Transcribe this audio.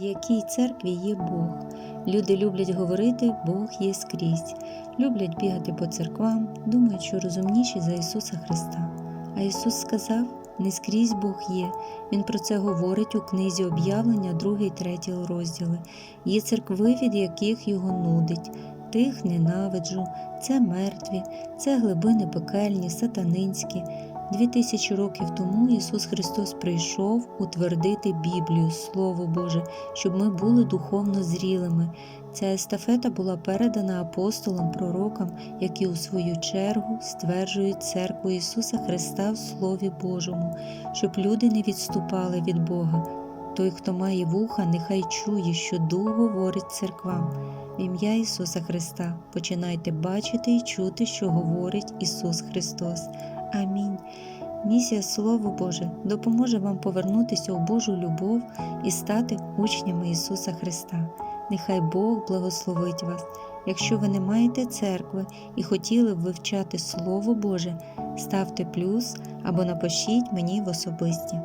в якій церкві є Бог. Люди люблять говорити, Бог є скрізь, люблять бігати по церквам, думають, що розумніші за Ісуса Христа. А Ісус сказав: не скрізь Бог є. Він про це говорить у книзі об'явлення, 2 і 3 розділи. Є церкви, від яких його нудить. Тих ненавиджу, це мертві, це глибини пекельні, сатанинські. Дві тисячі років тому Ісус Христос прийшов утвердити Біблію, Слово Боже, щоб ми були духовно зрілими. Ця естафета була передана апостолам, пророкам, які у свою чергу стверджують церкву Ісуса Христа в Слові Божому, щоб люди не відступали від Бога. Той, хто має вуха, нехай чує, що Дух говорить церквам. В ім'я Ісуса Христа починайте бачити і чути, що говорить Ісус Христос. Місія Слово Боже допоможе вам повернутися у Божу любов і стати учнями Ісуса Христа. Нехай Бог благословить вас. Якщо ви не маєте церкви і хотіли б вивчати Слово Боже, ставте плюс або напишіть мені в особисті.